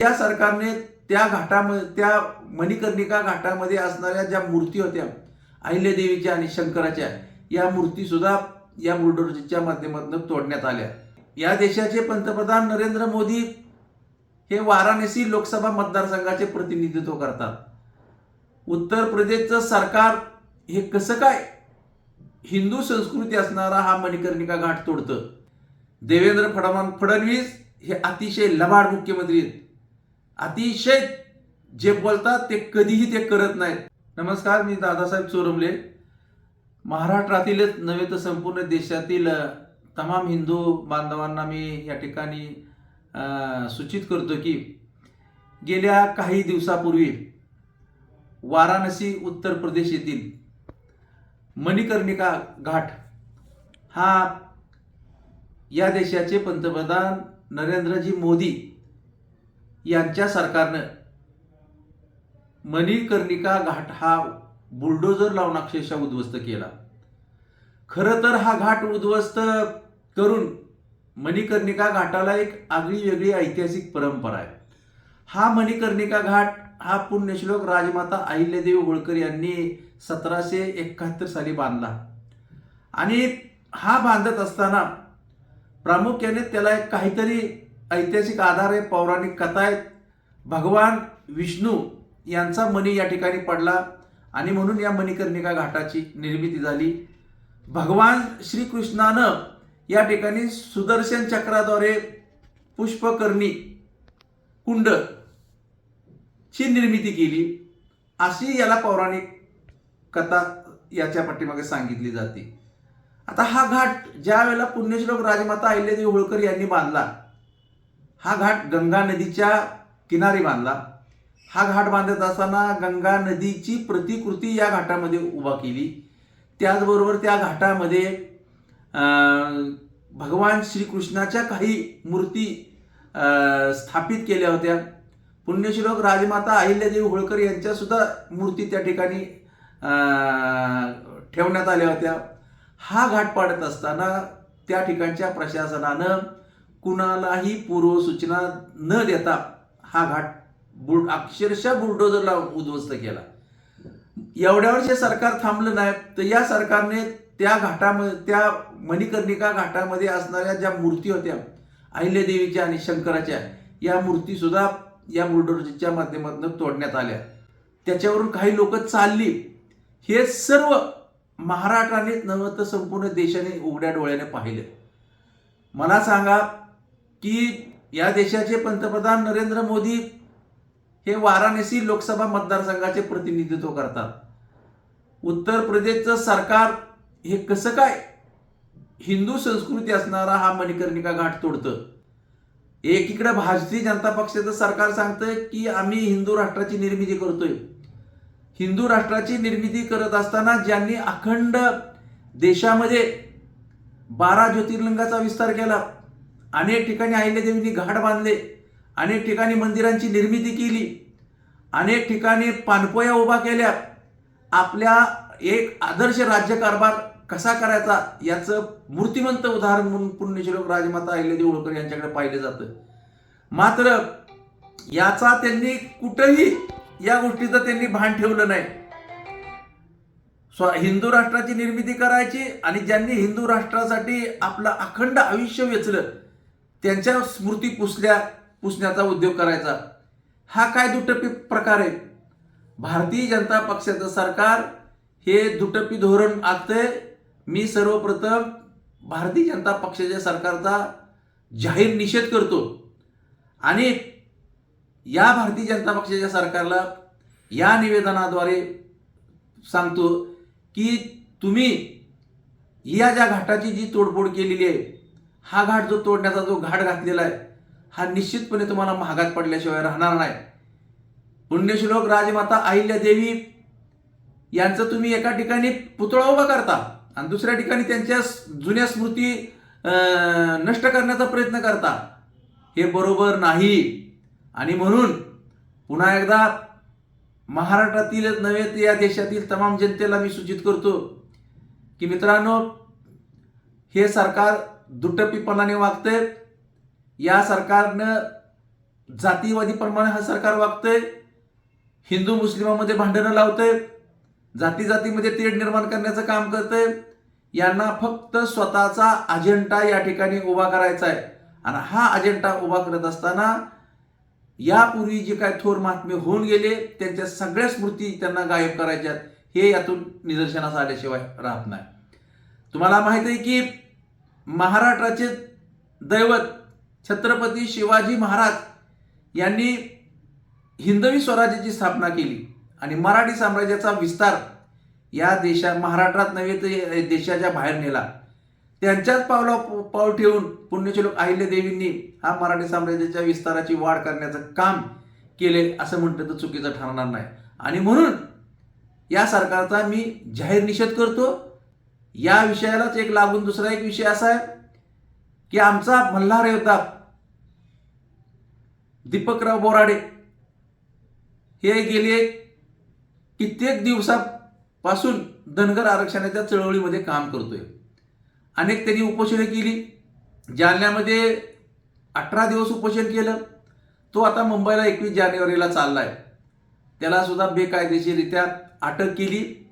त्या सरकारने त्या घाटामध्ये त्या मणिकर्णिका घाटामध्ये असणाऱ्या ज्या मूर्ती होत्या अहिल्यादेवीच्या आणि शंकराच्या या मूर्ती सुद्धा या बुलडोजरच्या माध्यमातून तोडण्यात आल्या. या देशाचे पंतप्रधान नरेंद्र मोदी हे वाराणसी लोकसभा मतदारसंघाचे प्रतिनिधित्व करतात. उत्तर प्रदेशचं सरकार हे कसं काय हिंदू संस्कृती असणारा हा मणिकर्णिका घाट तोडतं? देवेंद्र फडणवीस हे अतिशय लबाड मुख्यमंत्री आहेत. अतिशय जे बोलतात ते कधीही ते करत नाहीत. नमस्कार मी दादासाहेब चोरमले. महाराष्ट्रातीलच नव्हे तर संपूर्ण देशातील तमाम हिंदू बांधवांना मी या ठिकाणी सूचित करतो की गेल्या काही दिवसापूर्वी वाराणसी उत्तर प्रदेश येथील मणिकर्णिका घाट हा या देशाचे पंतप्रधान नरेंद्रजी मोदी यांच्या सरकारनं मणिकर्णिका घाट हा बुलडोजर लावून अक्षरशः उद्ध्वस्त केला. खरं तर हा घाट उद्ध्वस्त करून मणिकर्णिका घाटाला एक आगळी वेगळी ऐतिहासिक परंपरा आहे. हा मणिकर्णिका घाट हा पुण्यश्लोक राजमाता अहिल्यादेवी होळकर यांनी सतराशे एकाहत्तर साली बांधला. आणि हा बांधत असताना प्रामुख्याने त्याला एक काहीतरी ऐतिहासिक आधार आहे पौराणिक कथा आहेत. भगवान विष्णू यांचा मणी या ठिकाणी पडला आणि म्हणून या मणिकर्णिका घाटाची निर्मिती झाली. भगवान श्रीकृष्णानं या ठिकाणी सुदर्शन चक्राद्वारे पुष्पकर्णी कुंड ची निर्मिती केली. अशी याला पौराणिक कथा याच्या पाठीमागे सांगितली जाते. आता हा घाट ज्या वेळेला पुण्यश्लोक राजमाता अहिल्यादेवी होळकर यांनी बांधला हा घाट गंगा नदीच्या किनारी बांधला. हा घाट बांधत असताना गंगा नदीची प्रतिकृती या घाटामध्ये उभा केली. त्याचबरोबर त्या घाटामध्ये भगवान श्रीकृष्णाच्या काही मूर्ती स्थापित केल्या होत्या. पुण्यश्लोक राजमाता अहिल्यादेवी होळकर यांच्यासुद्धा मूर्ती त्या ठिकाणी ठेवण्यात आल्या होत्या. हा घाट पाडत असताना त्या ठिकाणच्या प्रशासनानं कुणालाही पूर्वसूचना न देता हा घाट बुल अक्षरशः बुलडोजरला उद्ध्वस्त केला. एवढ्यावर जे सरकार थांबलं नाही तर या सरकारने त्या घाटामध्ये त्या मणिकर्णिका घाटामध्ये असणाऱ्या ज्या मूर्ती होत्या अहिल्यादेवीच्या आणि शंकराच्या या मूर्ती सुद्धा या बुलडोजरच्या माध्यमातून तोडण्यात आल्या. त्याच्यावरून काही लोक चालली. हे सर्व महाराष्ट्रानेच नव्हतं संपूर्ण देशाने उघड्या डोळ्याने पाहिलं. मला सांगा की या देशाचे पंतप्रधान नरेंद्र मोदी हे वाराणसी लोकसभा मतदारसंघाचे प्रतिनिधित्व करतात. उत्तर प्रदेशचं सरकार हे कसं काय हिंदू संस्कृती असणारा हा मणिकर्णिका घाट तोडतं? एकीकडे भारतीय जनता पक्षाचं सरकार सांगतं की आम्ही हिंदू राष्ट्राची निर्मिती करतोय. हिंदू राष्ट्राची निर्मिती करत असताना ज्यांनी अखंड देशामध्ये बारा ज्योतिर्लिंगाचा विस्तार केला अनेक ठिकाणी अहिल्यादेवींनी घाट बांधले अनेक ठिकाणी मंदिरांची निर्मिती केली अनेक ठिकाणी पानपोया उभा केल्या. आपल्या एक आदर्श राज्यकारभार कसा करायचा याचं मूर्तिमंत उदाहरण म्हणून पुण्यश्लोक राजमाता अहिल्यादेवी होळकर यांच्याकडे पाहिलं जातं. मात्र याचा त्यांनी कुठंही या गोष्टीचं त्यांनी भान ठेवलं नाही. स्व हिंदू राष्ट्राची निर्मिती करायची आणि ज्यांनी हिंदू राष्ट्रासाठी आपलं अखंड आयुष्य वेचलं त्यांच्या स्मृती पुसल्या पुसण्याचा उद्योग करायचा. हा काय दुटप्पी प्रकार आहे? भारतीय जनता पक्षाचं सरकार हे दुटप्पी धोरण आखतंय. मी सर्वप्रथम भारतीय जनता पक्षाच्या सरकारचा जाहीर निषेध करतो. आणि या भारतीय जनता पक्षाच्या सरकारला या निवेदनाद्वारे सांगतो की तुम्ही या ज्या घाटाची जी तोडफोड केलेली आहे हा घाट जो तोडण्याचा जो घाट घातलेला आहे हा निश्चितपणे तुम्हाला महागात पडल्याशिवाय राहणार नाही. पुण्यश्लोक राजमाता अहिल्यादेवी यांचं तुम्ही एका ठिकाणी पुतळा उभा करता आणि दुसऱ्या ठिकाणी त्यांच्या जुन्या स्मृती नष्ट करण्याचा प्रयत्न करता. हे बरोबर नाही. आणि म्हणून पुन्हा एकदा महाराष्ट्रातीलच नव्हे तर या देशातील तमाम जनतेला मी सूचित करतो की मित्रांनो हे सरकार दुटप्पीपणाने वागतंय. या सरकारनं जातीवादीप्रमाणे हा सरकार वागतंय. हिंदू मुस्लिमामध्ये भांडणं लावतंय. जाती जातीमध्ये तेढ निर्माण करण्याचं काम करतंय. यांना फक्त स्वतःचा अजेंडा या ठिकाणी उभा करायचा आहे. आणि हा अजेंडा उभा करत असताना यापूर्वी जे काय थोर महात्मे होऊन गेले त्यांच्या सगळ्या स्मृती त्यांना गायब करायच्यात. हे यातून निदर्शनास आल्याशिवाय राहत नाही. तुम्हाला माहीत आहे की महाराष्ट्राचे दैवत छत्रपती शिवाजी महाराज यांनी हिंदवी स्वराज्याची स्थापना केली आणि मराठी साम्राज्याचा विस्तार या देशा महाराष्ट्रात नव्हे तर देशाच्या बाहेर नेला. त्यांच्याच पावला पाऊल ठेवून पुण्यश्लोक अहिल्यादेवींनी हा मराठी साम्राज्याच्या विस्ताराची वाढ करण्याचं काम केले असं म्हटलं तर चुकीचं ठरणार नाही. आणि म्हणून या सरकारचा मी जाहीर निषेध करतो. या विषयालाच एक लागून दुसरा एक विषय असा आहे की आमचा मल्हार योद्धा दीपकराव बोराडे हे गेले कित्येक दिवसापासून धनगर आरक्षणाच्या चळवळीमध्ये काम करतोय. अनेक त्यांनी उपोषणं केली. जालन्यामध्ये अठरा दिवस उपोषण केलं. तो आता मुंबईला एकवीस जानेवारीला चाललाय. त्याला सुद्धा बेकायदेशीरित्या अटक केली.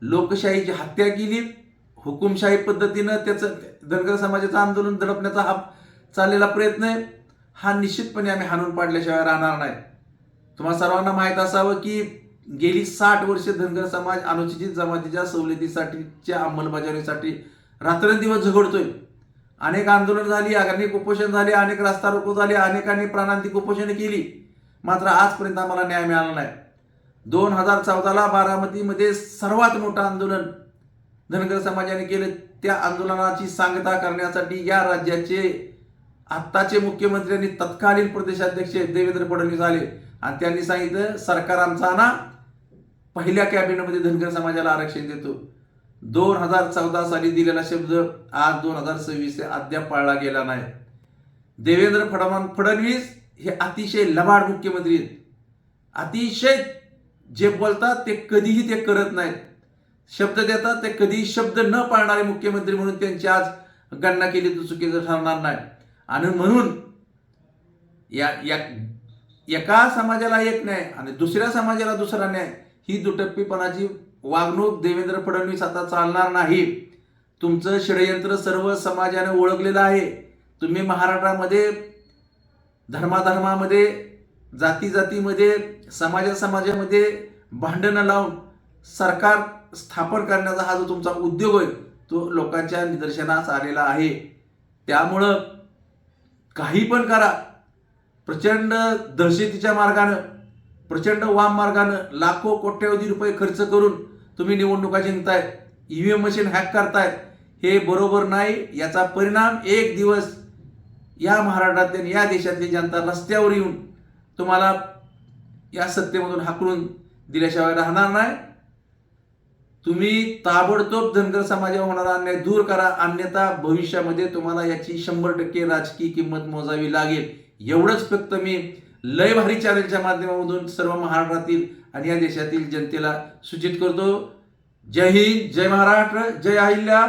लोकशाहीची हत्या केली. हुकुमशाही पद्धतीनं त्याचं धनगर समाजाचं आंदोलन दडपण्याचा हा चाललेला प्रयत्न आहे. हा निश्चितपणे आम्ही हाणून पाडल्याशिवाय राहणार नाही. तुम्हाला सर्वांना माहीत असावं की गेली साठ वर्ष धनगर समाज अनुसूचित जमातीच्या सवलतीसाठीच्या अंमलबजावणीसाठी रात्रंदिवस झगडतोय. अनेक आंदोलन झाली अनेक उपोषण झाले अनेक रास्ता रोको झाले अनेकांनी प्राणांतिक उपोषणं केली. मात्र आजपर्यंत आम्हाला न्याय मिळाला नाही. दोन हजार चौदाला बारामतीमध्ये सर्वात मोठं आंदोलन धनगर समाजाने केलं त्या आंदोलनाची सांगता करण्यासाठी या राज्याचे आत्ताचे मुख्यमंत्र्यांनी तत्कालीन प्रदेशाध्यक्ष देवेंद्र फडणवीस आले. आणि त्यांनी सांगितलं सरकार आमचा ना पहिल्या कॅबिनेटमध्ये धनगर समाजाला आरक्षण देतो. दोन हजार चौदा साली दिलेला शब्द आज दोन हजार सव्वीस अद्याप पाळला गेला नाही. देवेंद्र फडमान फडणवीस हे अतिशय लबाड मुख्यमंत्री आहेत. अतिशय जे बोलतात ते कधीही ते करत नाहीत. शब्द देतात ते कधी शब्द न पाळणारे मुख्यमंत्री म्हणून त्यांची आज गणना केली तर चुकीचं ठरणार नाही. आणि म्हणून या या एका समाजाला एक न्याय आणि दुसऱ्या समाजाला दुसरा न्याय ही दुटप्पीपणाची वागणूक देवेंद्र फडणवीस आता चालणार नाही. तुमचं षडयंत्र सर्व समाजाने ओळखलेलं आहे. तुम्ही महाराष्ट्रामध्ये धर्माधर्मामध्ये जाती जातीमध्ये समाजा समाजामध्ये भांडणं लावून सरकार स्थापन करण्याचा हा जो तुमचा उद्योग आहे तो लोकांच्या निदर्शनास आलेला आहे. त्यामुळं काही पण करा. प्रचंड दहशतीच्या मार्गानं प्रचंड वाम मार्गानं लाखो कोट्यवधी रुपये खर्च करून तुम्ही निवडणुका जिंकताय ईव्हीएम मशीन हॅक करताय. हे बरोबर नाही. याचा परिणाम एक दिवस या महाराष्ट्रातील या देशातली जनता रस्त्यावर येऊन तुम्हाला या सत्तेमधून हाकलून दिल्याशिवाय राहणार नाही. तुम्ही ताबडतोब धनगर समाजावर होणारा अन्याय दूर करा अन्यथा भविष्यामध्ये तुम्हाला याची शंभर टक्के राजकीय किंमत मोजावी लागेल. एवढंच फक्त मी लय भारी चॅनलच्या माध्यमामधून सर्व महाराष्ट्रातील आणि या देशातील जनतेला सूचित करतो. जय हिंद जय महाराष्ट्र जय अहिल्या.